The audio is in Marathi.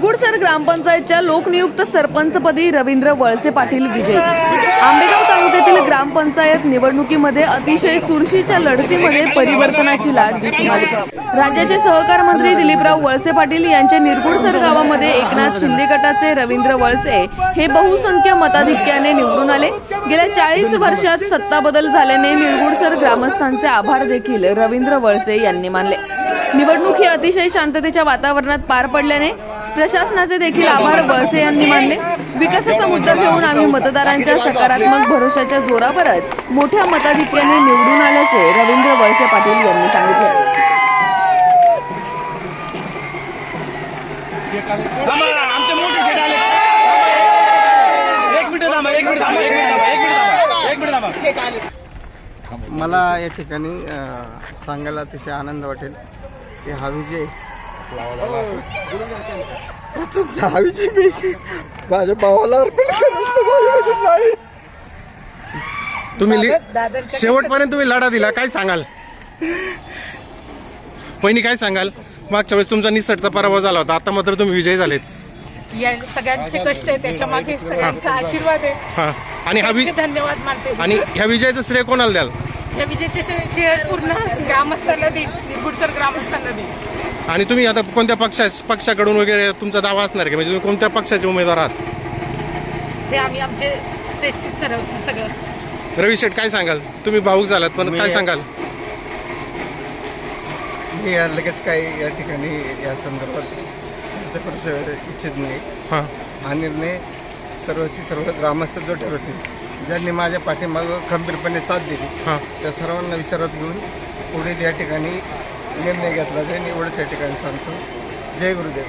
निरगुडसर ग्रामपंचायतच्या लोकनियुक्त सरपंचपदी रवींद्र वळसे पाटील विजयी. आंबेगाव तालुक्यातील ग्रामपंचायत निवडणुकीमध्ये अतिशय चुरशीच्या लढतीमध्ये परिवर्तनाची लाट दिसून आली. राज्याचे सहकार मंत्री दिलीपराव वळसे पाटील यांच्या निरगुडसर गावामध्ये एकनाथ शिंदे गटाचे रवींद्र वळसे हे बहुसंख्य मताधिक्याने निवडून आले. गेल्या चाळीस वर्षात सत्ता बदल झाल्याने निरगुडसर ग्रामस्थांचे आभार देखील रवींद्र वळसे यांनी मानले. निवडणूक ही अतिशय शांततेच्या वातावरणात पार पडल्याने प्रशासनाचे देखील आभार वळसे यांनी मानले. विकासाचा मुद्दा घेऊन आम्ही मतदारांच्या सकारात्मक भरोशाच्या जोरावरच मोठ्या मताधिक्याने निवडून आल्याचे रवींद्र वळसे पाटील यांनी सांगितले. थांबा आमचे मोठे शेट आले. एक मिनिट थांबा एक मिनिट थांबा एक मिनिट थांबा एक मिनिट थांबा एक मिनिट थांबा. मला या ठिकाणी सांगायला अतिशय आनंद वाटेल की हा विजय विजय मी माझ्या भावाला अर्पण करायचं नाही. तुम्ही लि- शेवटपर्यंत तुम्ही लढा दिला काय सांगाल? पहिली काय सांगाल? मागच्या वेळेस तुमचा निसटचा पराभव झाला होता आता मात्र तुम्ही विजयी झालेत. या सगळ्यांचे कष्ट आहे त्याच्यामागे सगळ्यांचा आशीर्वाद आहे. हा. आणि हा त्यांचे वि धन्यवाद मानते. आणि ह्या विजयाचं श्रेय कोणाला द्याल? या विजयचे श्रे- श्रेय पूर्ण ग्रामस्थांना देईल निरगुडसर ग्रामस्थांना देईल आणि तुम्ही आता कोणत्या पक्षा पक्षाकडून वगैरे तुमचा दावा असणार का? म्हणजे तुम्ही कोणत्या पक्षाचे उमेदवार आहात? ते आम्ही आमचे श्रेष्ठीच ठरवतो सगळं. रवी शेठ काय सांगाल? तुम्ही भाऊक झालात पण काय मी- सांगाल? मी या लगेच काही या ठिकाणी या संदर्भात चर्चा करू श- इच्छित नाही. हां. हा निर्णय सर्वशी सर्व ग्रामस्थ जो ठरवतील ज्यांनी माझ्या पाठीमागं खंबीरपणे साथ दिली हां. त्या सर्वांना विचारात घेऊन पुढील या ठिकाणी निर्णय घेतला. जाईल एवढंच या ठिकाणी सांगतो. जय गुरुदेव.